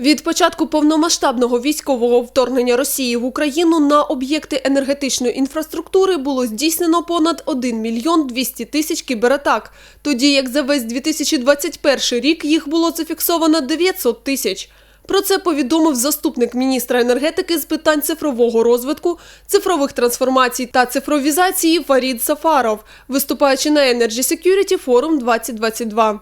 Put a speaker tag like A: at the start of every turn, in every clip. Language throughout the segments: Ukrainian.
A: Від початку повномасштабного військового вторгнення Росії в Україну на об'єкти енергетичної інфраструктури було здійснено понад 1 мільйон 200 тисяч кібератак, тоді як за весь 2021 рік їх було зафіксовано 900 тисяч. Про це повідомив заступник міністра енергетики з питань цифрового розвитку, цифрових трансформацій та цифровізації Фарід Сафаров, виступаючи на Energy Security Forum 2022.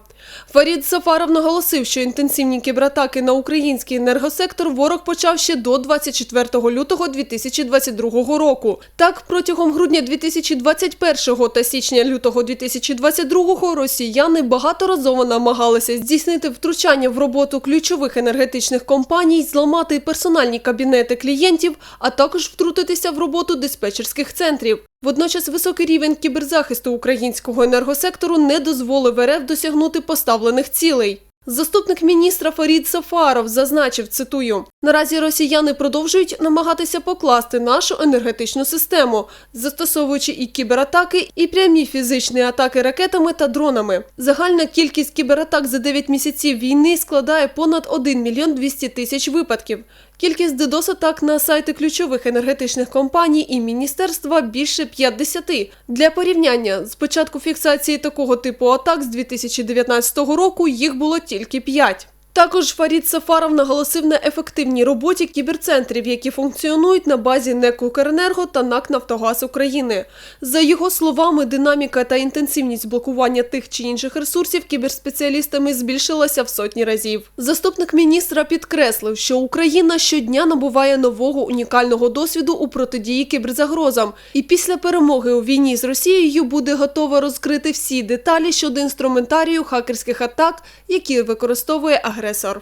A: Фарід Сафаров наголосив, що інтенсивні кібератаки на український енергосектор ворог почав ще до 24 лютого 2022 року. Так, протягом грудня 2021 та січня-лютого 2022 росіяни багаторазово намагалися здійснити втручання в роботу ключових енергетичних компаній, зламати персональні кабінети клієнтів, а також втрутитися в роботу диспетчерських центрів. Водночас високий рівень кіберзахисту українського енергосектору не дозволив РФ досягнути поставлених цілей. Заступник міністра Фарід Сафаров зазначив, цитую, наразі росіяни продовжують намагатися покласти нашу енергетичну систему, застосовуючи і кібератаки, і прямі фізичні атаки ракетами та дронами. Загальна кількість кібератак за 9 місяців війни складає понад 1 мільйон 200 тисяч випадків. Кількість DDoS-атак на сайти ключових енергетичних компаній і міністерства більше 50. Для порівняння, з початку фіксації такого типу атак з 2019 року їх було тільки 5. Також Фарід Сафаров наголосив на ефективній роботі кіберцентрів, які функціонують на базі НЕК «Укренерго» та НАК «Нафтогаз України. За його словами, динаміка та інтенсивність блокування тих чи інших ресурсів кіберспеціалістами збільшилася в сотні разів. Заступник міністра підкреслив, що Україна щодня набуває нового унікального досвіду у протидії кіберзагрозам, і після перемоги у війні з Росією буде готова розкрити всі деталі щодо інструментарію хакерських атак, які використовує агресор. agresor.